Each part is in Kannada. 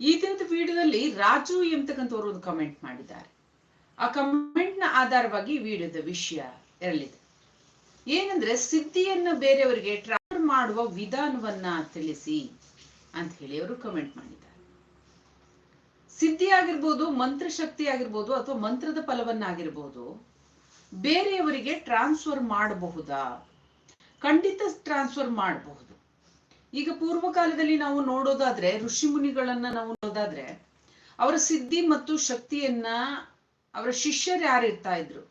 ಈ ದಿನದ ವಿಡಿಯೋದಲ್ಲಿ ರಾಜು ಎಂಬತಕ್ಕಂಥವ್ರು ಒಂದು ಕಮೆಂಟ್ ಮಾಡಿದ್ದಾರೆ. ಆ ಕಮೆಂಟ್ನ ಆಧಾರವಾಗಿ ವಿಡಿಯೋದ ವಿಷಯ ಇರಲಿದೆ ಏನಂದ್ರೆ ಸಿದ್ಧಿಯನ್ನ ಬೇರೆಯವರಿಗೆ ಟ್ರಾನ್ಸ್ಫರ್ ಮಾಡುವ ವಿಧಾನವನ್ನ ತಿಳಿಸಿ ಅಂತ ಹೇಳಿ ಅವರು ಕಮೆಂಟ್ ಮಾಡಿದ್ದಾರೆ. ಸಿದ್ಧಿ ಆಗಿರ್ಬೋದು ಮಂತ್ರಶಕ್ತಿ ಆಗಿರ್ಬೋದು ಅಥವಾ ಮಂತ್ರದ ಫಲವನ್ನಾಗಿರ್ಬೋದು ಬೇರೆಯವರಿಗೆ ಟ್ರಾನ್ಸ್ಫರ್ ಮಾಡಬಹುದಾ? ಖಂಡಿತ ಟ್ರಾನ್ಸ್ಫರ್ ಮಾಡಬಹುದು. ಈಗ ಪೂರ್ವ ಕಾಲದಲ್ಲಿ ನಾವು ನೋಡೋದಾದ್ರೆ, ಋಷಿ ಮುನಿಗಳನ್ನ ನಾವು ನೋಡೋದಾದ್ರೆ, ಅವರ ಸಿದ್ಧಿ ಮತ್ತು ಶಕ್ತಿಯನ್ನ ಅವರ ಶಿಷ್ಯರು ಯಾರು ಇರ್ತಾ ಇದ್ರು?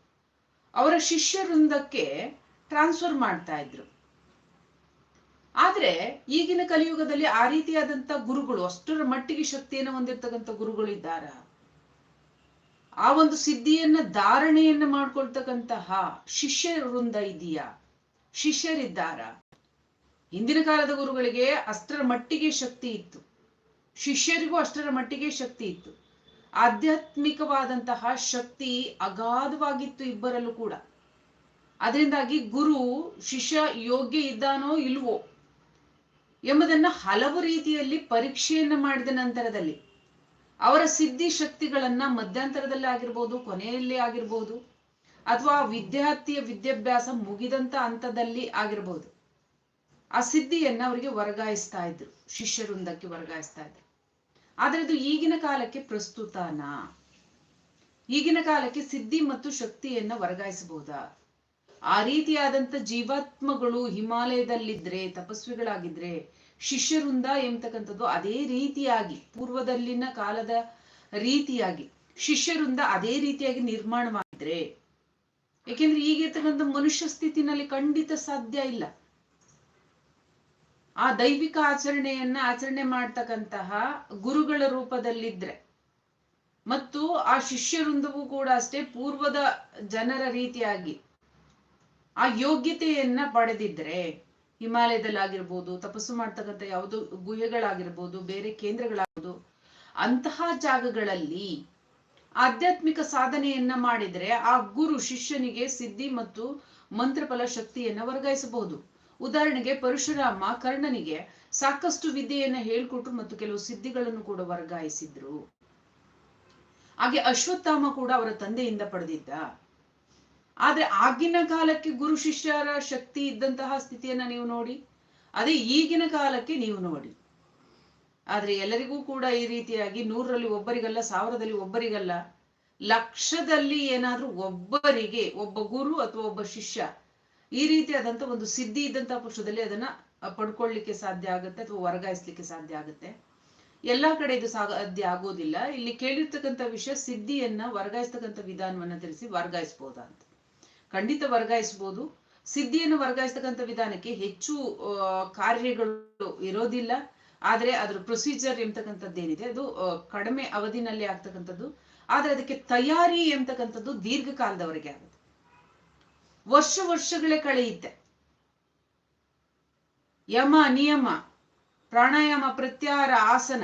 ಅವರ ಶಿಷ್ಯ ವೃಂದಕ್ಕೆ ಟ್ರಾನ್ಸ್ಫರ್ ಮಾಡ್ತಾ ಇದ್ರು. ಆದ್ರೆ ಈಗಿನ ಕಲಿಯುಗದಲ್ಲಿ ಆ ರೀತಿಯಾದಂತ ಗುರುಗಳು, ಅಷ್ಟರ ಮಟ್ಟಿಗೆ ಶಕ್ತಿಯನ್ನು ಹೊಂದಿರ್ತಕ್ಕಂಥ ಗುರುಗಳು ಇದ್ದಾರ? ಆ ಒಂದು ಸಿದ್ಧಿಯನ್ನ ಧಾರಣೆಯನ್ನ ಮಾಡ್ಕೊಳ್ತಕ್ಕಂತಹ ಶಿಷ್ಯ ವೃಂದ ಇದೆಯಾ? ಶಿಷ್ಯರಿದ್ದಾರ? ಹಿಂದಿನ ಕಾಲದ ಗುರುಗಳಿಗೆ ಅಷ್ಟರ ಮಟ್ಟಿಗೆ ಶಕ್ತಿ ಇತ್ತು. ಶಿಷ್ಯರಿಗೂ ಅಷ್ಟರ ಮಟ್ಟಿಗೆ ಶಕ್ತಿ ಇತ್ತು. ಆಧ್ಯಾತ್ಮಿಕವಾದಂತಹ ಶಕ್ತಿ ಅಗಾಧವಾಗಿತ್ತು ಇಬ್ಬರಲ್ಲೂ ಕೂಡ. ಅದರಿಂದಾಗಿ ಗುರು ಶಿಷ್ಯ ಯೋಗ್ಯ ಇದ್ದಾನೋ ಇಲ್ವೋ ಎಂಬುದನ್ನ ಹಲವು ರೀತಿಯಲ್ಲಿ ಪರೀಕ್ಷೆಯನ್ನ ಮಾಡಿದ ನಂತರದಲ್ಲಿ ಅವರ ಸಿದ್ಧಿ ಶಕ್ತಿಗಳನ್ನ ಮಧ್ಯಂತರದಲ್ಲಿ ಆಗಿರ್ಬೋದು, ಕೊನೆಯಲ್ಲಿ ಆಗಿರ್ಬೋದು, ಅಥವಾ ವಿದ್ಯಾರ್ಥಿಯ ವಿದ್ಯಾಭ್ಯಾಸ ಮುಗಿದಂತ ಹಂತದಲ್ಲಿ ಆಗಿರ್ಬೋದು ಆ ಸಿದ್ಧಿಯನ್ನ ಅವರಿಗೆ ವರ್ಗಾಯಿಸ್ತಾ ಇದ್ರು ಶಿಷ್ಯವೃಂದಕ್ಕೆ ವರ್ಗಾಯಿಸ್ತಾ ಇದ್ರು. ಆದ್ರೆ ಇದು ಈಗಿನ ಕಾಲಕ್ಕೆ ಪ್ರಸ್ತುತನ. ಈಗಿನ ಕಾಲಕ್ಕೆ ಸಿದ್ಧಿ ಮತ್ತು ಶಕ್ತಿಯನ್ನ ವರ್ಗಾಯಿಸಬಹುದಾ? ಆ ರೀತಿಯಾದಂತ ಜೀವಾತ್ಮಗಳು ಹಿಮಾಲಯದಲ್ಲಿದ್ರೆ, ತಪಸ್ವಿಗಳಾಗಿದ್ರೆ ಶಿಷ್ಯವೃಂದ ಎಂಬತಕ್ಕಂಥದ್ದು ಅದೇ ರೀತಿಯಾಗಿ, ಪೂರ್ವದಲ್ಲಿನ ಕಾಲದ ರೀತಿಯಾಗಿ, ಶಿಷ್ಯರುಂದ ಅದೇ ರೀತಿಯಾಗಿ ನಿರ್ಮಾಣವಾಗಿದ್ರೆ. ಏಕೆಂದ್ರೆ ಈಗಿರ್ತಕ್ಕಂಥ ಮನುಷ್ಯ ಸ್ಥಿತಿನಲ್ಲಿ ಖಂಡಿತ ಸಾಧ್ಯ ಇಲ್ಲ. ಆ ದೈವಿಕ ಆಚರಣೆಯನ್ನ ಆಚರಣೆ ಮಾಡ್ತಕ್ಕಂತಹ ಗುರುಗಳ ರೂಪದಲ್ಲಿದ್ರೆ ಮತ್ತು ಆ ಶಿಷ್ಯವೃಂದವೂ ಕೂಡ ಅಷ್ಟೇ ಪೂರ್ವದ ಜನರ ರೀತಿಯಾಗಿ ಆ ಯೋಗ್ಯತೆಯನ್ನ ಪಡೆದಿದ್ರೆ ಹಿಮಾಲಯದಲ್ಲಾಗಿರ್ಬೋದು, ತಪಸ್ಸು ಮಾಡ್ತಕ್ಕಂಥ ಯಾವುದೋ ಗುಹೆಗಳಾಗಿರ್ಬೋದು, ಬೇರೆ ಕೇಂದ್ರಗಳಾಗ್ಬೋದು ಅಂತಹ ಜಾಗಗಳಲ್ಲಿ ಆಧ್ಯಾತ್ಮಿಕ ಸಾಧನೆಯನ್ನ ಮಾಡಿದ್ರೆ ಆ ಗುರು ಶಿಷ್ಯನಿಗೆ ಸಿದ್ಧಿ ಮತ್ತು ಮಂತ್ರಫಲ ಶಕ್ತಿಯನ್ನ ವರ್ಗಾಯಿಸಬಹುದು. ಉದಾಹರಣೆಗೆ ಪರಶುರಾಮ ಕರ್ಣನಿಗೆ ಸಾಕಷ್ಟು ವಿದ್ಯೆಯನ್ನ ಹೇಳ್ಕೊಟ್ರು ಮತ್ತು ಕೆಲವು ಸಿದ್ಧಿಗಳನ್ನು ಕೂಡ ವರ್ಗಾಯಿಸಿದ್ರು. ಹಾಗೆ ಅಶ್ವತ್ಥಾಮ ಕೂಡ ಅವರ ತಂದೆಯಿಂದ ಪಡೆದಿದ್ದ. ಆದ್ರೆ ಆಗಿನ ಕಾಲಕ್ಕೆ ಗುರು ಶಿಷ್ಯರ ಶಕ್ತಿ ಇದ್ದಂತಹ ಸ್ಥಿತಿಯನ್ನ ನೀವು ನೋಡಿ, ಅದೇ ಈಗಿನ ಕಾಲಕ್ಕೆ ನೀವು ನೋಡಿ. ಆದ್ರೆ ಎಲ್ಲರಿಗೂ ಕೂಡ ಈ ರೀತಿಯಾಗಿ ನೂರರಲ್ಲಿ ಒಬ್ಬರಿಗಲ್ಲ, ಸಾವಿರದಲ್ಲಿ ಒಬ್ಬರಿಗಲ್ಲ, ಲಕ್ಷದಲ್ಲಿ ಏನಾದ್ರೂ ಒಬ್ಬರಿಗೆ, ಒಬ್ಬ ಗುರು ಅಥವಾ ಒಬ್ಬ ಶಿಷ್ಯ ಈ ರೀತಿಯಾದಂತ ಒಂದು ಸಿದ್ಧಿ ಇದ್ದಂತಹ ಪುರುಷದಲ್ಲಿ ಅದನ್ನ ಪಡ್ಕೊಳ್ಳಿಕ್ಕೆ ಸಾಧ್ಯ ಆಗುತ್ತೆ ಅಥವಾ ವರ್ಗಾಯಿಸ್ಲಿಕ್ಕೆ ಸಾಧ್ಯ ಆಗುತ್ತೆ. ಎಲ್ಲಾ ಕಡೆ ಇದು ಸಾಧ್ಯ ಆಗೋದಿಲ್ಲ. ಇಲ್ಲಿ ಕೇಳಿರ್ತಕ್ಕಂಥ ವಿಷಯ ಸಿದ್ಧಿಯನ್ನ ವರ್ಗಾಯಿಸ್ತಕ್ಕಂಥ ವಿಧಾನವನ್ನ ತಿಳಿಸಿ ವರ್ಗಾಯಿಸಬಹುದಾ ಅಂತ. ಖಂಡಿತ ವರ್ಗಾಯಿಸಬಹುದು ಸಿದ್ಧಿಯನ್ನು ವರ್ಗಾಯಿಸ್ತಕ್ಕಂಥ ವಿಧಾನಕ್ಕೆ ಹೆಚ್ಚು ಕಾರ್ಯಗಳು ಇರೋದಿಲ್ಲ. ಆದ್ರೆ ಅದ್ರ ಪ್ರೊಸೀಜರ್ ಎಂಬತಕ್ಕಂಥದ್ದೇನಿದೆ ಅದು ಕಡಿಮೆ ಅವಧಿನಲ್ಲಿ ಆಗ್ತಕ್ಕಂಥದ್ದು. ಆದ್ರೆ ಅದಕ್ಕೆ ತಯಾರಿ ಎಂಬತಕ್ಕಂಥದ್ದು ದೀರ್ಘಕಾಲದವರೆಗೆ ಆಗುತ್ತೆ. ವರ್ಷ ವರ್ಷಗಳೇ ಕಳೆಯುತ್ತೆ ಯಮ, ನಿಯಮ, ಪ್ರಾಣಾಯಾಮ ಪ್ರತ್ಯಾರ ಆಸನ,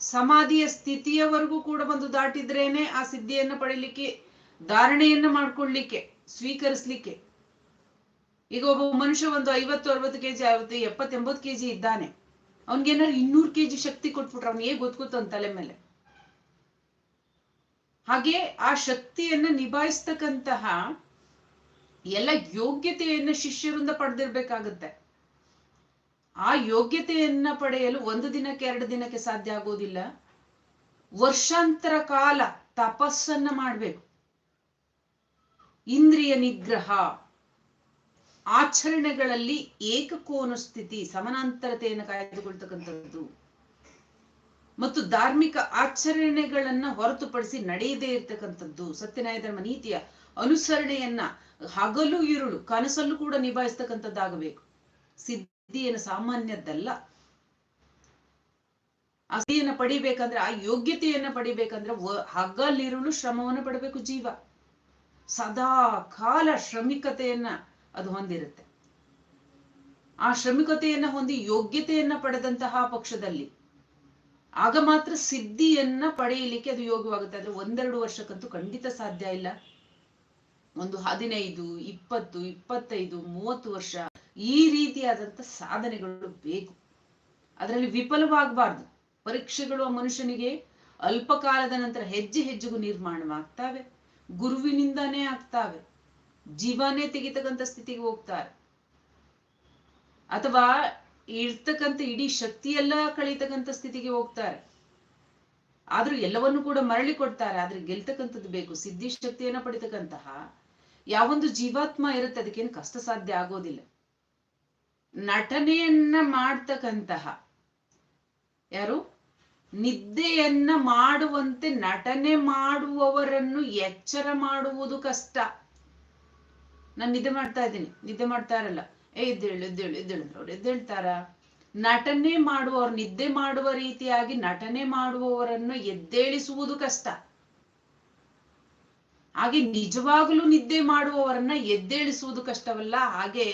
ಸಮಾಧಿಯ ಸ್ಥಿತಿಯವರೆಗೂ ಕೂಡ ಬಂದು ದಾಟಿದ್ರೇನೆ ಆ ಸಿದ್ಧಿಯನ್ನು ಪಡೀಲಿಕ್ಕೆ, ಧಾರಣೆಯನ್ನ ಮಾಡ್ಕೊಳ್ಳಿಕ್ಕೆ, ಸ್ವೀಕರಿಸ್ಲಿಕ್ಕೆ. ಈಗ ಒಬ್ಬ ಮನುಷ್ಯ ಒಂದು ಐವತ್ತು, ಅರವತ್ತು ಕೆಜಿ ಆಗುತ್ತೆ, ಎಪ್ಪತ್ತೆಂಬತ್ತು ಕೆಜಿ ಇದ್ದಾನೆ. ಅವನ್ಗೇನಾದ್ರು ಇನ್ನೂರು ಕೆಜಿ ಶಕ್ತಿ ಕೊಟ್ಬಿಟ್ರೆ ಅವ್ನು ಹೇಗ್ ಗೊತ್ಕೊತ ತಲೆ ಮೇಲೆ. ಹಾಗೆ ಆ ಶಕ್ತಿಯನ್ನ ನಿಭಾಯಿಸ್ತಕ್ಕಂತಹ ಎಲ್ಲ ಯೋಗ್ಯತೆಯನ್ನು ಶಿಷ್ಯರಿಂದ ಪಡೆದಿರ್ಬೇಕಾಗತ್ತೆ. ಆ ಯೋಗ್ಯತೆಯನ್ನ ಪಡೆಯಲು ಒಂದು ದಿನಕ್ಕೆ, ಎರಡು ದಿನಕ್ಕೆ ಸಾಧ್ಯ ಆಗೋದಿಲ್ಲ. ವರ್ಷಾಂತರ ಕಾಲ ತಪಸ್ಸನ್ನ ಮಾಡ್ಬೇಕು. ಇಂದ್ರಿಯ ನಿಗ್ರಹ, ಆಚರಣೆಗಳಲ್ಲಿ ಏಕಕೋನ ಸ್ಥಿತಿ, ಸಮಾನಾಂತರತೆಯನ್ನು ಕಾಯ್ದುಕೊಳ್ತಕ್ಕಂಥದ್ದು. ಮತ್ತು ಧಾರ್ಮಿಕ ಆಚರಣೆಗಳನ್ನ ಹೊರತುಪಡಿಸಿ ನಡೆಯದೇ ಇರತಕ್ಕಂಥದ್ದು ಸತ್ಯನಾಯ ಧರ್ಮ ನೀತಿಯ ಅನುಸರಣೆಯನ್ನ ಹಗಲು ಇರುಳು, ಕನಸಲ್ಲೂ ಕೂಡ ನಿಭಾಯಿಸ್ತಕ್ಕಂಥದ್ದಾಗಬೇಕು. ಸಿದ್ಧಿಯನ್ನು ಸಾಮಾನ್ಯದ್ದಲ್ಲ. ಆ ಪಡಿಬೇಕಂದ್ರೆ, ಆ ಯೋಗ್ಯತೆಯನ್ನ ಪಡಿಬೇಕಂದ್ರೆ ಹಗಲಿರುಳು ಶ್ರಮವನ್ನು ಪಡಬೇಕು ಜೀವ. ಸದಾ ಕಾಲ ಶ್ರಮಿಕತೆಯನ್ನ ಅದು ಹೊಂದಿರುತ್ತೆ. ಆ ಶ್ರಮಿಕತೆಯನ್ನ ಹೊಂದಿ ಯೋಗ್ಯತೆಯನ್ನ ಪಡೆದಂತಹ ಪಕ್ಷದಲ್ಲಿ, ಆಗ ಮಾತ್ರ ಸಿದ್ಧಿಯನ್ನ ಪಡೆಯಲಿಕ್ಕೆ ಅದು ಯೋಗ್ಯವಾಗುತ್ತೆ ಆದ್ರೆ ಒಂದೆರಡು ವರ್ಷಕ್ಕಂತೂ ಖಂಡಿತ ಸಾಧ್ಯ ಇಲ್ಲ. ಒಂದು ಹದಿನೈದು, ಇಪ್ಪತ್ತು, ಇಪ್ಪತ್ತೈದು, ಮೂವತ್ತು ವರ್ಷ ಈ ರೀತಿಯಾದಂತ ಸಾಧನೆಗಳು ಬೇಕು. ಅದರಲ್ಲಿ ವಿಫಲವಾಗಬಾರ್ದು. ಪರೀಕ್ಷೆಗಳು ಆ ಮನುಷ್ಯನಿಗೆ ಅಲ್ಪಕಾಲದ ನಂತರ ಹೆಜ್ಜೆ ಹೆಜ್ಜೆಗೂ ನಿರ್ಮಾಣವಾಗ್ತಾವೆ. ಗುರುವಿನಿಂದಾನೇ ಆಗ್ತಾವೆ. ಜೀವನೇ ತೆಗಿತಕ್ಕಂಥ ಸ್ಥಿತಿಗೆ ಹೋಗ್ತಾರೆ. ಅಥವಾ ಇರ್ತಕ್ಕಂಥ ಇಡೀ ಶಕ್ತಿಯೆಲ್ಲ ಕಳೀತಕ್ಕಂಥ ಸ್ಥಿತಿಗೆ ಹೋಗ್ತಾರೆ. ಆದ್ರೂ ಎಲ್ಲವನ್ನು ಕೂಡ ಮರಳಿ ಕೊಡ್ತಾರೆ. ಆದ್ರೆ ಗೆಲ್ತಕ್ಕಂಥದ್ದು ಬೇಕು. ಸಿದ್ಧಿ ಶಕ್ತಿಯನ್ನ ಪಡಿತಕ್ಕಂತಹ ಯಾವೊಂದು ಜೀವಾತ್ಮ ಇರುತ್ತೆ, ಅದಕ್ಕೇನು ಕಷ್ಟ ಸಾಧ್ಯ ಆಗೋದಿಲ್ಲ. ನಟನೆಯನ್ನ ಮಾಡ್ತಕ್ಕಂತಹ ಯಾರು? ನಿದ್ದೆಯನ್ನ ಮಾಡುವಂತೆ ನಟನೆ ಮಾಡುವವರನ್ನು ಎಚ್ಚರ ಮಾಡುವುದು ಕಷ್ಟ. ನಾನು ನಿದ್ದೆ ಮಾಡ್ತಾ ಇದ್ದೀನಿ, ನಿದ್ದೆ ಮಾಡ್ತಾ ಇರಲ್ಲ. ಏ, ಎದ್ದೇಳು ಎದ್ದೇಳು ಎದ್ದೇಳು ಅವ್ರು. ಎದ್ದೇಳ್ತಾರ? ನಟನೆ ಮಾಡುವವ್ರು, ನಿದ್ದೆ ಮಾಡುವ ರೀತಿಯಾಗಿ ನಟನೆ ಮಾಡುವವರನ್ನು ಎದ್ದೇಳಿಸುವುದು ಕಷ್ಟ. ಹಾಗೆ ನಿಜವಾಗಲೂ ನಿದ್ದೆ ಮಾಡುವವರನ್ನ ಎದ್ದೇಳಿಸುವುದು ಕಷ್ಟವಲ್ಲ, ಹಾಗೆ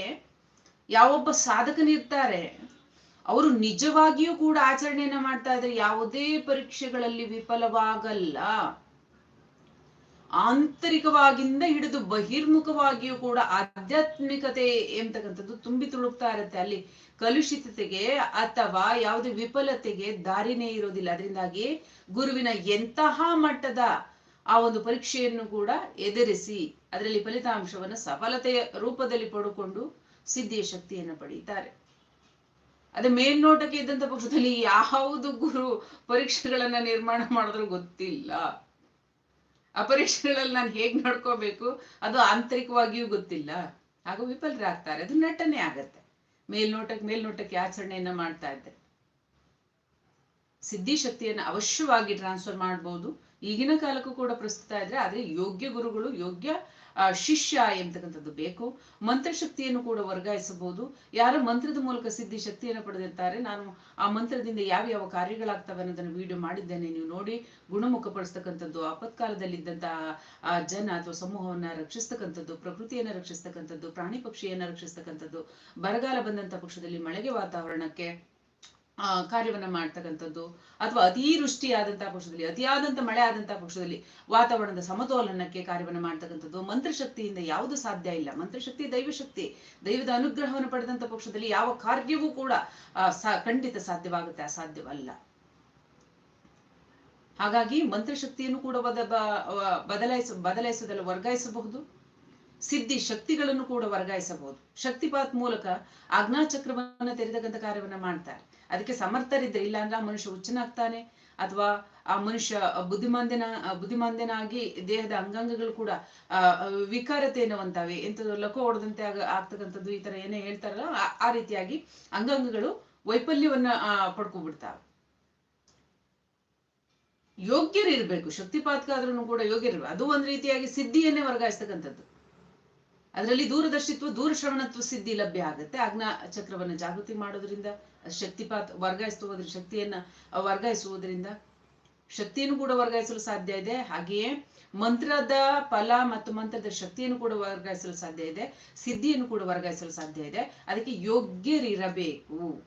ಯಾವೊಬ್ಬ ಸಾಧಕನಿರ್ತಾರೆ ಅವರು ನಿಜವಾಗಿಯೂ ಕೂಡ ಆಚರಣೆಯನ್ನ ಮಾಡ್ತಾ ಇದ್ರೆ ಯಾವುದೇ ಪರೀಕ್ಷೆಗಳಲ್ಲಿ ವಿಫಲವಾಗಲ್ಲ. ಆಂತರಿಕವಾಗಿಂದ ಹಿಡಿದು ಬಹಿರ್ಮುಖವಾಗಿಯೂ ಕೂಡ ಆಧ್ಯಾತ್ಮಿಕತೆ ಎಂತಕ್ಕಂಥದ್ದು ತುಂಬಿ ತುಳುಕ್ತಾ ಇರುತ್ತೆ. ಅಲ್ಲಿ ಕಲುಷಿತತೆಗೆ ಅಥವಾ ಯಾವುದೇ ವಿಫಲತೆಗೆ ದಾರಿನೇ ಇರೋದಿಲ್ಲ. ಅದರಿಂದಾಗಿ ಗುರುವಿನ ಎಂತಹ ಮಟ್ಟದ ಆ ಒಂದು ಪರೀಕ್ಷೆಯನ್ನು ಕೂಡ ಎದುರಿಸಿ ಅದರಲ್ಲಿ ಫಲಿತಾಂಶವನ್ನು ಸಫಲತೆಯ ರೂಪದಲ್ಲಿ ಪಡ್ಕೊಂಡು ಸಿದ್ಧಿಯ ಶಕ್ತಿಯನ್ನು ಪಡೀತಾರೆ ಅದೇ ಮೇಲ್ನೋಟಕ್ಕೆ ಇದ್ದಂತ ಪಕ್ಷದಲ್ಲಿ ಯಾವುದು ಗುರು ಪರೀಕ್ಷೆಗಳನ್ನ ನಿರ್ಮಾಣ ಮಾಡಿದ್ರು ಗೊತ್ತಿಲ್ಲ. ಆ ಪರೀಕ್ಷೆಗಳಲ್ಲಿ ನಾನು ಹೇಗ್ ನೋಡ್ಕೋಬೇಕು? ಅದು ಆಂತರಿಕವಾಗಿಯೂ ಗೊತ್ತಿಲ್ಲ. ಹಾಗೂ ವಿಫಲರಾಗ್ತಾರೆ. ಅದು ನಟನೆ ಆಗತ್ತೆ. ಮೇಲ್ನೋಟಕ್ಕೆ ಮೇಲ್ನೋಟಕ್ಕೆ ಆಚರಣೆಯನ್ನ ಮಾಡ್ತಾ ಇದ್ದೆ ಸಿದ್ಧಿ ಶಕ್ತಿಯನ್ನ ಅವಶ್ಯವಾಗಿ ಟ್ರಾನ್ಸ್ಫರ್ ಮಾಡಬಹುದು ಈಗಿನ ಕಾಲಕ್ಕೂ ಕೂಡ ಪ್ರಸ್ತುತ ಇದ್ರೆ ಆದ್ರೆ ಯೋಗ್ಯ ಗುರುಗಳು, ಯೋಗ್ಯ ಶಿಷ್ಯ ಎಂತಕ್ಕಂಥದ್ದು ಬೇಕು. ಮಂತ್ರಶಕ್ತಿಯನ್ನು ಕೂಡ ವರ್ಗಾಯಿಸಬಹುದು. ಯಾರ ಮಂತ್ರದ ಮೂಲಕ ಸಿದ್ಧಿ ಶಕ್ತಿಯನ್ನು ಪಡೆದಿರ್ತಾರೆ, ನಾನು ಆ ಮಂತ್ರದಿಂದ ಯಾವ ಯಾವ ಕಾರ್ಯಗಳಾಗ್ತವೆ ಅನ್ನೋದನ್ನು ವಿಡಿಯೋ ಮಾಡಿದ್ದೇನೆ. ನೀವು ನೋಡಿ, ಗುಣಮುಖಪಡಿಸ್ತಕ್ಕಂಥದ್ದು ಆಪತ್ಕಾಲದಲ್ಲಿದ್ದಂತಹ ಆ, ಜನ ಅಥವಾ ಸಮೂಹವನ್ನ ರಕ್ಷಿಸ್ತಕ್ಕಂಥದ್ದು, ಪ್ರಕೃತಿಯನ್ನ ರಕ್ಷಿಸ್ತಕ್ಕಂಥದ್ದು, ಪ್ರಾಣಿ ಪಕ್ಷಿಯನ್ನ ರಕ್ಷಿಸ್ತಕ್ಕಂಥದ್ದು, ಬರಗಾಲ ಬಂದಂತ ಪಕ್ಷದಲ್ಲಿ ಮಳೆಗೆ ವಾತಾವರಣಕ್ಕೆ ಆ, ಕಾರ್ಯವನ್ನ ಮಾಡ್ತಕ್ಕಂಥದ್ದು, ಅಥವಾ ಅತಿವೃಷ್ಟಿಯಾದಂತಹ ಪಕ್ಷದಲ್ಲಿ, ಅತಿಯಾದಂತ ಮಳೆ ಆದಂತಹ ಪಕ್ಷದಲ್ಲಿ ವಾತಾವರಣದ ಸಮತೋಲನಕ್ಕೆ ಕಾರ್ಯವನ್ನ ಮಾಡ್ತಕ್ಕಂಥದ್ದು ಮಂತ್ರಶಕ್ತಿಯಿಂದ ಯಾವುದು ಸಾಧ್ಯ ಇಲ್ಲ. ಮಂತ್ರಶಕ್ತಿ, ದೈವಶಕ್ತಿ, ದೈವದ ಅನುಗ್ರಹವನ್ನು ಪಡೆದಂತ ಪಕ್ಷದಲ್ಲಿ ಯಾವ ಕಾರ್ಯವೂ ಕೂಡ ಖಂಡಿತ ಸಾಧ್ಯವಾಗುತ್ತೆ, ಅಸಾಧ್ಯವಲ್ಲ. ಹಾಗಾಗಿ ಮಂತ್ರಶಕ್ತಿಯನ್ನು ಕೂಡ ಬದ ಬದಲಾಯಿಸ, ಬದಲಾಯಿಸೋದಲ್ಲ, ವರ್ಗಾಯಿಸಬಹುದು. ಸಿದ್ಧಿ ಶಕ್ತಿಗಳನ್ನು ಕೂಡ ವರ್ಗಾಯಿಸಬಹುದು. ಶಕ್ತಿಪಾತ್ ಮೂಲಕ ಆಜ್ಞಾಚಕ್ರವನ್ನ ತೆರೆದಕ್ಕಂಥ ಕಾರ್ಯವನ್ನ ಮಾಡ್ತಾರೆ. ಅದಕ್ಕೆ ಸಮರ್ಥರಿದ್ರೆ ಇಲ್ಲ ಅಂದ್ರೆ ಆ ಮನುಷ್ಯ ಹುಚ್ಚನಾಗ್ತಾನೆ ಅಥವಾ ಆ ಮನುಷ್ಯ ಬುದ್ಧಿಮಾಂದ್ಯನ ಬುದ್ಧಿಮಾಂದ್ಯನಾಗಿ ದೇಹದ ಅಂಗಾಂಗಗಳು ಕೂಡ ಆ ವಿಕಾರತೆ ಹೊಂತಾವೆ ಎಂಥದ್ದು ಲಕ ಹೊಡೆದಂತೆ ಆಗ ಆಗ್ತಕ್ಕಂಥದ್ದು ಈ ತರ ಏನೇ ಹೇಳ್ತಾರಲ್ಲ ಆ- ರೀತಿಯಾಗಿ ಅಂಗಾಂಗಗಳು ವೈಫಲ್ಯವನ್ನ ಆ, ಪಡ್ಕೊಂಡ್ಬಿಡ್ತಾವೆ. ಯೋಗ್ಯರಿರ್ಬೇಕು. ಶಕ್ತಿಪಾತ್ಕಾದ್ರೂ ಕೂಡ ಯೋಗ್ಯರಿರ್ಬೇಕು. ಅದು ಒಂದ್ ರೀತಿಯಾಗಿ ಸಿದ್ಧಿಯನ್ನೇ ವರ್ಗಾಯಿಸ್ತಕ್ಕಂಥದ್ದು. ಅದರಲ್ಲಿ ದೂರದರ್ಶಿತ್ವ, ದೂರಶ್ರವಣತ್ವ ಸಿದ್ಧಿ ಲಭ್ಯ ಆಗುತ್ತೆ. ಆಜ್ಞಾ ಚಕ್ರವನ್ನ ಜಾಗೃತಿ ಮಾಡೋದ್ರಿಂದ ಶಕ್ತಿಪಾತ್, ವರ್ಗಾಯಿಸುವುದ್ರ, ಶಕ್ತಿಯನ್ನ ವರ್ಗಾಯಿಸುವುದರಿಂದ ಶಕ್ತಿಯನ್ನು ಕೂಡ ವರ್ಗಾಯಿಸಲು ಸಾಧ್ಯ ಇದೆ. ಹಾಗೆಯೇ ಮಂತ್ರದ ಫಲ ಮತ್ತು ಮಂತ್ರದ ಶಕ್ತಿಯನ್ನು ಕೂಡ ವರ್ಗಾಯಿಸಲು ಸಾಧ್ಯ ಇದೆ. ಸಿದ್ಧಿಯನ್ನು ಕೂಡ ವರ್ಗಾಯಿಸಲು ಸಾಧ್ಯ ಇದೆ. ಅದಕ್ಕೆ ಯೋಗ್ಯರಿರಬೇಕು.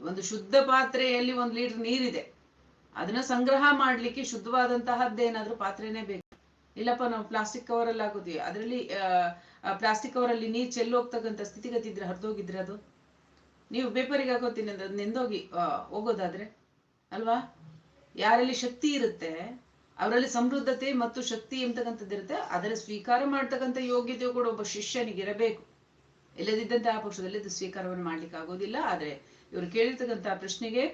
ಒಂದು ಶುದ್ಧ ಪಾತ್ರೆಯಲ್ಲಿ ಒಂದು ಲೀಟರ್ ನೀರಿದೆ. ಅದನ್ನ ಸಂಗ್ರಹ ಮಾಡ್ಲಿಕ್ಕೆ ಶುದ್ಧವಾದಂತಹದ್ದೇನಾದ್ರೂ ಪಾತ್ರೆನೇ ಬೇಕು. ಇಲ್ಲಪ್ಪ, ನಾವು ಪ್ಲಾಸ್ಟಿಕ್ ಕವರ್ ಅಲ್ಲಿ ಹಾಕೋತೀವಿ ಅದರಲ್ಲಿ ಪ್ಲಾಸ್ಟಿಕ್ ಕವರ್ ಅಲ್ಲಿ ನೀರ್ ಚೆಲ್ಲಿ ಹೋಗ್ತಕ್ಕಂಥ ಸ್ಥಿತಿಗತಿ ಇದ್ರೆ ಹರಿದೋಗಿದ್ರೆ ಅದು? ನೀವು ಪೇಪರಿಗೆ ಹಾಕೋತೀನಿ ಅಂದ್ರೆ ಅದು ನೆಂದೋಗಿ ಹೋಗೋದಾದ್ರೆ? ಅಲ್ವಾ? ಯಾರಲ್ಲಿ ಶಕ್ತಿ ಇರುತ್ತೆ, ಅವರಲ್ಲಿ ಸಮೃದ್ಧತೆ ಮತ್ತು ಶಕ್ತಿ ಎಂತಕ್ಕಂಥದ್ದು ಇರುತ್ತೆ, ಅದರ ಸ್ವೀಕಾರ ಮಾಡ್ತಕ್ಕಂಥ ಯೋಗ್ಯತೆ ಕೂಡ ಒಬ್ಬ ಶಿಷ್ಯನಿಗಿರಬೇಕು ಇರಬೇಕು. ಆ ಪಕ್ಷದಲ್ಲಿ ಅದು ಸ್ವೀಕಾರವನ್ನು ಮಾಡ್ಲಿಕ್ಕೆ ಆಗೋದಿಲ್ಲ. ಆದ್ರೆ ಇವರು ಕೇಳಿರ್ತಕ್ಕಂತಹ ಪ್ರಶ್ನೆಗೆ,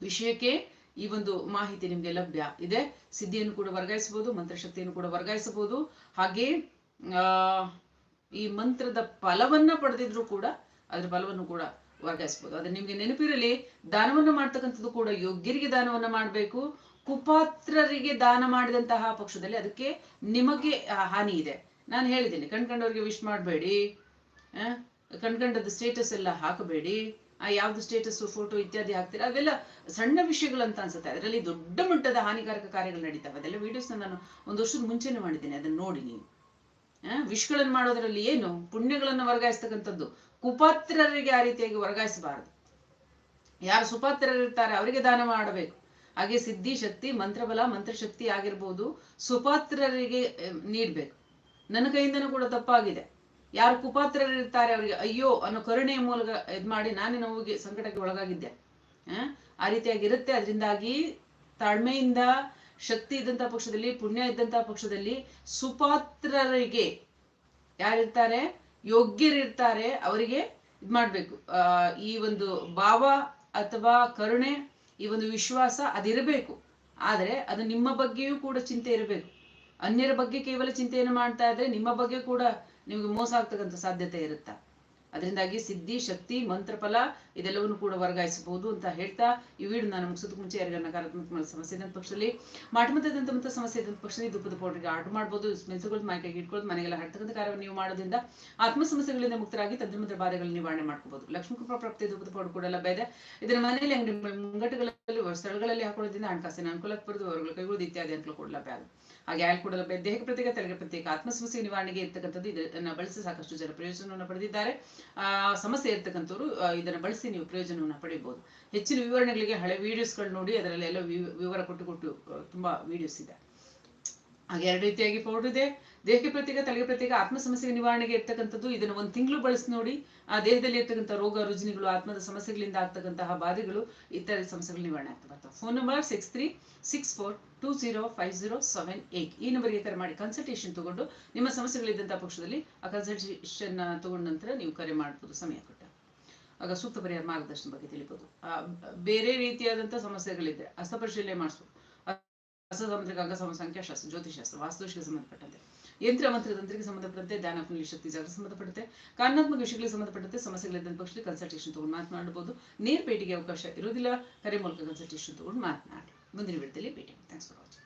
ವಿಷಯಕ್ಕೆ ಈ ಒಂದು ಮಾಹಿತಿ ನಿಮಗೆ ಲಭ್ಯ ಇದೆ. ಸಿದ್ಧಿಯನ್ನು ಕೂಡ ವರ್ಗಾಯಿಸಬಹುದು, ಮಂತ್ರಶಕ್ತಿಯನ್ನು ಕೂಡ ವರ್ಗಾಯಿಸಬಹುದು. ಹಾಗೆ ಈ ಮಂತ್ರದ ಫಲವನ್ನ ಪಡೆದಿದ್ರು ಕೂಡ ಅದ್ರ ಫಲವನ್ನು ಕೂಡ ವರ್ಗಾಯಿಸಬಹುದು. ಅದ್ರ ನಿಮ್ಗೆ ನೆನಪಿರಲಿ, ದಾನವನ್ನ ಮಾಡ್ತಕ್ಕಂಥದ್ದು ಕೂಡ ಯೋಗ್ಯರಿಗೆ ದಾನವನ್ನ ಮಾಡಬೇಕು. ಕುಪಾತ್ರರಿಗೆ ದಾನ ಮಾಡಿದಂತಹ ಪಕ್ಷದಲ್ಲಿ ಅದಕ್ಕೆ ನಿಮಗೆ ಹಾನಿ ಇದೆ. ನಾನು ಹೇಳಿದ್ದೀನಿ, ಕಣ್ಕಂಡವ್ರಿಗೆ ವಿಶ್ ಮಾಡಬೇಡಿ ಕಣ್ಕಂಡದ ಸ್ಟೇಟಸ್ ಎಲ್ಲ ಹಾಕಬೇಡಿ. ಯಾವ್ದು ಸ್ಟೇಟಸ್ ಫೋಟೋ ಇತ್ಯಾದಿ ಹಾಕ್ತೀರಾ? ಅವೆಲ್ಲ ಸಣ್ಣ ವಿಷಯಗಳು ಅಂತ ಅನ್ಸುತ್ತೆ. ಅದರಲ್ಲಿ ದೊಡ್ಡ ಮಟ್ಟದ ಹಾನಿಕಾರಕ ಕಾರ್ಯಗಳು ನಡೀತಾವೆ. ಅದೆಲ್ಲ ವಿಡಿಯೋಸ್ ನಾನು ಒಂದು ವರ್ಷದ ಮುಂಚೆನೆ ಮಾಡಿದ್ದೀನಿ. ಅದನ್ನ ನೋಡಿ ನೀವು. ಆ, ವಿಶ್ಗಳನ್ನು ಮಾಡೋದ್ರಲ್ಲಿ ಏನು? ಪುಣ್ಯಗಳನ್ನು ವರ್ಗಾಯಿಸ್ತಕ್ಕಂಥದ್ದು. ಕುಪಾತ್ರರಿಗೆ ಆ ರೀತಿಯಾಗಿ ವರ್ಗಾಯಿಸಬಾರದು. ಯಾರು ಸುಪಾತ್ರರಿರ್ತಾರೆ ಅವರಿಗೆ ದಾನ ಮಾಡಬೇಕು. ಹಾಗೆ ಸಿದ್ಧಿ ಶಕ್ತಿ ಮಂತ್ರಬಲ ಮಂತ್ರಶಕ್ತಿ ಆಗಿರ್ಬೋದು ಸುಪಾತ್ರರಿಗೆ ನೀಡ್ಬೇಕು. ನನ್ನ ಕೈಯಿಂದನೂ ಕೂಡ ತಪ್ಪಾಗಿದೆ. ಯಾರು ಕುಪಾತ್ರರಿರ್ತಾರೆ ಅವರಿಗೆ, ಅಯ್ಯೋ, ಅನ್ನೋ ಕರುಣೆಯ ಮೂಲಕ ಇದ್ ಮಾಡಿ ನಾನೇ ನೋವಿಗೆ ಸಂಕಟಕ್ಕೆ ಒಳಗಾಗಿದ್ದೆ. ಆ? ರೀತಿಯಾಗಿರುತ್ತೆ ಅದರಿಂದಾಗಿ ತಾಳ್ಮೆಯಿಂದ, ಶಕ್ತಿ ಇದ್ದಂಥ ಪಕ್ಷದಲ್ಲಿ, ಪುಣ್ಯ ಇದ್ದಂಥ ಪಕ್ಷದಲ್ಲಿ ಸುಪಾತ್ರರಿಗೆ ಯಾರಿರ್ತಾರೆ? ಯೋಗ್ಯರಿರ್ತಾರೆ. ಅವರಿಗೆ ಇದು ಮಾಡಬೇಕು. ಈ ಒಂದು ಭಾವ ಅಥವಾ ಕರುಣೆ, ಈ ಒಂದು ವಿಶ್ವಾಸ ಅದಿರಬೇಕು. ಆದರೆ ಅದು ನಿಮ್ಮ ಬಗ್ಗೆಯೂ ಕೂಡ ಚಿಂತೆ ಇರಬೇಕು. ಅನ್ಯರ ಬಗ್ಗೆ ಕೇವಲ ಚಿಂತೆಯನ್ನು ಮಾಡ್ತಾ ಇದ್ರೆ ನಿಮ್ಮ ಬಗ್ಗೆ ಕೂಡ ನಿಮಗೆ ಮೋಸ ಆಗ್ತಕ್ಕಂಥ ಸಾಧ್ಯತೆ ಇರುತ್ತಾ? ಅದರಿಂದಾಗಿ ಸಿದ್ಧಿ, ಶಕ್ತಿ, ಮಂತ್ರಫಲ ಇದೆಲ್ಲವನ್ನು ಕೂಡ ವರ್ಗಾಯಿಸಬಹುದು ಅಂತ ಹೇಳ್ತಾ ಈ ವಿಡಿಯೋ ನಾನು ಮುಗಿಸೋದಕ್ಕೆ ಮುಂಚೆ ಯಾರಿಗೆ ನಕಾರಾತ್ಮಕ ಸಮಸ್ಯೆ ಇದ್ದಂಥ ಪಕ್ಷದಲ್ಲಿ ಮಾಟಮತದಂತ ಸಮಸ್ಯೆ ಇದ್ದಂಥ ಪಕ್ಷದಲ್ಲಿ ದುಪ್ಪದ ಪೌಡರ್ಗೆ ಆರ್ಡರ್ ಮಾಡ್ಬೋದು ಮೆಣಸುಗಳು ಮೈಕೈಗೆ ಇಟ್ಕೊಳ್ಳೋದು ಮನೆಗೆಲ್ಲ ಹರ್ತಕ್ಕಂಥ ಕಾರ್ಯವನ್ನು ನೀವು ಮಾಡೋದ್ರಿಂದ ಆತ್ಮ ಸಮಸ್ಯೆಗಳಿಂದ ಮುಕ್ತರಾಗಿ ತಂತ್ರಮಂತ್ರ ಬಾಧೆಗಳನ್ನು ನಿವಾರಣೆ ಮಾಡ್ಕೋಬಹುದು ಲಕ್ಷ್ಮೀ ಕೃಪಾ ಪ್ರಾಪ್ತಿ ದುಪ್ಪದ ಪೌಡರ್ ಕೂಡ ಲಭ್ಯ ಇದೆ ಇದರ ಮನೆಯಲ್ಲಿ ಅಂಗಡಿ ಮುಂಗಟ್ಟುಗಳಲ್ಲಿ ಸ್ಥಳಗಳಲ್ಲಿ ಹಾಕೊಳ್ಳೋದ್ರಿಂದ ಹಣಕಾಸಿನ ಅನುಕೂಲಕ್ಕೆ ಬರೆದು ಅವರುಗಳ ಕೈಗಳು ಇತ್ಯಾದಿ ಅನುಕೂಲ ಕೂಡ ಲಭ್ಯ ಆಗುತ್ತೆ. ಹಾಗೆ ಆಯ್ಲ್ ಕೂಡ ಲಭ್ಯ. ದೇಹ ಪ್ರತ್ಯೇಕ, ತಲೆಗೆ ಪ್ರತ್ಯೇಕ ಆತ್ಮ ಸಮಸ್ಯೆ ನಿವಾರಣೆಗೆ ಇರ್ತಕ್ಕಂಥದ್ದು ಇದನ್ನ ಬಳಸಿ ಸಾಕಷ್ಟು ಜನ ಪ್ರಯೋಜನವನ್ನು ಪಡೆದಿದ್ದಾರೆ. ಆ, ಸಮಸ್ಯೆ ಇರ್ತಕ್ಕಂಥವ್ರು ಇದನ್ನ ಬಳಸಿ ನೀವು ಪ್ರಯೋಜನವನ್ನು ಪಡೆಯಬಹುದು ಹೆಚ್ಚಿನ ವಿವರಣೆಗಳಿಗೆ ಹಳೆ ವಿಡಿಯೋಸ್ಗಳು ನೋಡಿ ಅದರಲ್ಲಿ ಎಲ್ಲ ವಿವರ ಕೊಟ್ಟು ಕೊಟ್ಟು ತುಂಬಾ ವಿಡಿಯೋಸ್ ಇದೆ. ಹಾಗೆ ಎರಡು ರೀತಿಯಾಗಿ ಪೌಡರ್ ಇದೆ. ದೇಹಕ್ಕೆ ಪ್ರತ್ಯೇಕ ತಲೆಗೆ ಪ್ರತ್ಯೇಕ ಆತ್ಮ ಸಮಸ್ಯೆಗೆ ನಿವಾರಣೆಗೆ ಇರ್ತಕ್ಕಂಥದ್ದು ಇದನ್ನು ಒಂದು ತಿಂಗಳು ಬಳಸಿ ನೋಡಿ ಆ ದೇಹದಲ್ಲಿ ಇರ್ತಕ್ಕಂಥ ರೋಗ ರುಜಿನಿಗಳು ಆತ್ಮದ ಸಮಸ್ಯೆಗಳಿಂದ ಆಗ್ತಕ್ಕಂತಹ ಬಾಧೆಗಳು ಇತ್ಯಾದಿ ಸಮಸ್ಯೆಗಳು ನಿವಾರಣೆ ಆಗ್ತಾ phone number six three six four two zero five zero seven eight ಈ ನಂಬರ್ಗೆ ಕರೆ ಮಾಡಿ ಕನ್ಸಲ್ಟೇಷನ್ ತಗೊಂಡು ನಿಮ್ಮ ಸಮಸ್ಯೆಗಳಿದ್ದಂತಹ ಪಕ್ಷದಲ್ಲಿ ಆ ಕನ್ಸಲ್ಟೇಷನ್ ತಗೊಂಡ ನಂತರ ನೀವು ಕರೆ ಮಾಡಬಹುದು ಸಮಯ ಕೊಟ್ಟ. ಆಗ ಸೂಕ್ತ ಪರಿಹಾರ ಮಾರ್ಗದರ್ಶನ ಬಗ್ಗೆ ತಿಳಿಬಹುದು ಆ, ಬೇರೆ ರೀತಿಯಾದಂತಹ ಸಮಸ್ಯೆಗಳಿದೆ ಹಸ್ತಪರಿಶೀಲನೆ ಮಾಡಿಸ್ಬೋದು. ಹಸ್ತಸಾಮಂತ್ರಿಕ ಅಂಗಸಮ ಸಂಖ್ಯಾಶಾಸ್ತ್ರ ಜ್ಯೋತಿಷಾಸ್ತ್ರ ವಾಸ್ತುಶಿಗೆ ಸಂಬಂಧಪಟ್ಟಂತೆ. ಯಂತ್ರ ಮಂತ್ರ ತಂತ್ರಕ್ಕೆ ಸಂಬಂಧಪಟ್ಟಂತೆ ಧ್ಯಾನ ಶಕ್ತಿ ಜಾಗ ಸಂಬಂಧಪಟ್ಟಂತೆ ಕಾರಣಾತ್ಮಕ ವಿಷಯಗಳಿಗೆ ಸಂಬಂಧಪಟ್ಟಂತೆ ಸಮಸ್ಯೆಗಳಿದ್ದ ಪಕ್ಷದಲ್ಲಿ ಕನ್ಸಲ್ಟೇಷನ್ ತಗೊಂಡು ಮಾತನಾಡಬಹುದು ನೇರ ಭೇಟಿಗೆ ಅವಕಾಶ ಇರುವುದಿಲ್ಲ. ಕರೆ ಮೂಲಕ ಕನ್ಸಲ್ಟೇಷನ್ ತಗೊಂಡು ಮಾತನಾಡಿ. ಮುಂದಿನ ವಿಡಿಯೋದಲ್ಲಿ ಭೇಟಿ ಥ್ಯಾಂಕ್ಸ್ ಫಾರ್ ವಾಚಿಂಗ್